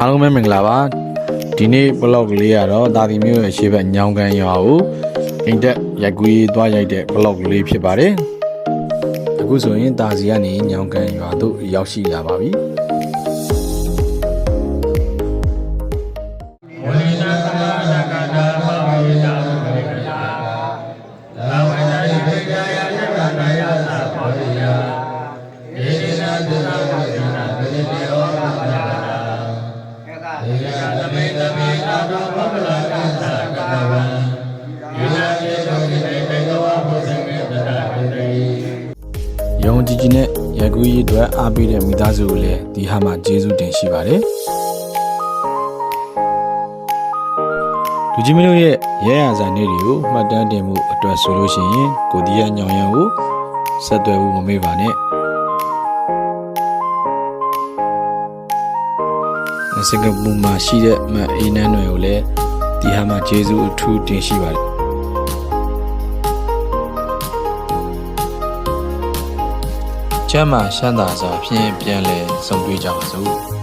အားလုံးပဲမင်္ဂလာပါဒီနေ့ vlog လေးကတော့ဒါဒီမျိုးရဲ့ရှေ့ဘက်ညောင်ကန်ရွာကိုအိမ်တက်ရိုက်ကူးရေးသွားရိုက်တဲ့ vlog လေးဖြစ်ပါတယ်အခုဆိုရင်ဒါစီကနေညောင်ကန်ရွာသို့ရောက်ရှိလာပါပြီ ကသမေသမေနာသောဘဗလာကသကတဝံဣနာယေတောကိတေဘေကဝဘုဇေမေတတဟိတေယုံကြည်ကြည်နဲ့ရိုက်ကူးရေးအတွက်အားပေးတဲ့မိသားစုကိုလည်းဒီဟာမှာကျေးဇူးတင်ရှိပါတယ်လူကြီးမင်းတို့ရဲ့ရဲရဇာနေတွေကိုမှတ်တမ်းတင်မှုအတွက်ဆိုလို့ရှိရင်ကိုဒီရညောင်ရံကိုဆက်သွယ်ဖို့မမေ့ပါနဲ့ စင်ကာပူမှာရှိတဲ့မအေးနန်းတွေကိုလည်းဒီဟာမှာကျေးဇူးအထူးတင်ရှိပါတယ်ကျမ်းမာရှမ်းသာစွာဖြင့်ပြန်လဲဆုံတွေ့ကြပါစို့